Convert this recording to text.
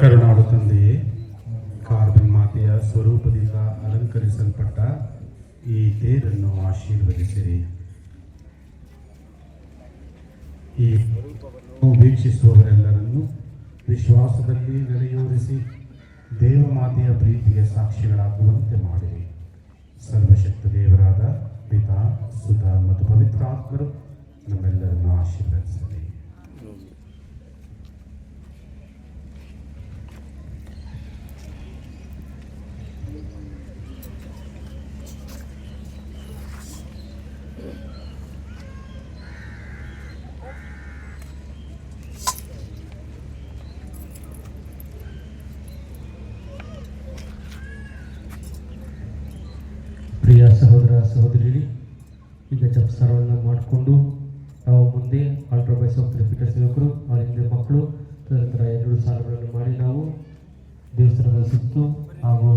ಕರುಣಾಡು ತಂದೆಯೇ, ಕಾರ್ಬನ್ ಮಾತೆಯ ಸ್ವರೂಪದಿಂದ ಅಲಂಕರಿಸಲ್ಪಟ್ಟ ಈ ತೇರನ್ನು ಆಶೀರ್ವದಿಸಿರಿ. ಈ ಸ್ವರೂಪವನ್ನು ವೀಕ್ಷಿಸುವವರೆಲ್ಲರನ್ನು ವಿಶ್ವಾಸದಲ್ಲಿ ನೆಲೆಯೂರಿಸಿ ದೇವಮಾತೆಯ ಪ್ರೀತಿಯ ಸಾಕ್ಷಿಗಳಾಗುವಂತೆ ಮಾಡಿರಿ. ಸರ್ವಶಕ್ತ ದೇವರಾದ ಪಿತಾ, ಸುತ ಮತ್ತು ಪವಿತ್ರಾತ್ಮರು ನಮ್ಮೆಲ್ಲರನ್ನು ಆಶೀರ್ವದಿಸಲಿ ಪ್ರಿಯ ಸಹೋದರ ಸಹೋದರಿ ಈಗ ಚಪ್ಸಾರವನ್ನು ಮಾಡಿಕೊಂಡು ನಾವು ಮುಂದೆ ಆಲ್ಟ್ರಾ ಬೈಸೋಕ್ತರ ಪೀಠ ಸೇವಕರು, ಅವರ ಹಿಂದೆ ಮಕ್ಕಳು, ತದನಂತರ ಎರಡು ಸಾಲುಗಳನ್ನು ಮಾಡಿ ನಾವು ದೇವಸ್ಥಾನದ ಸುತ್ತು ಹಾಗೂ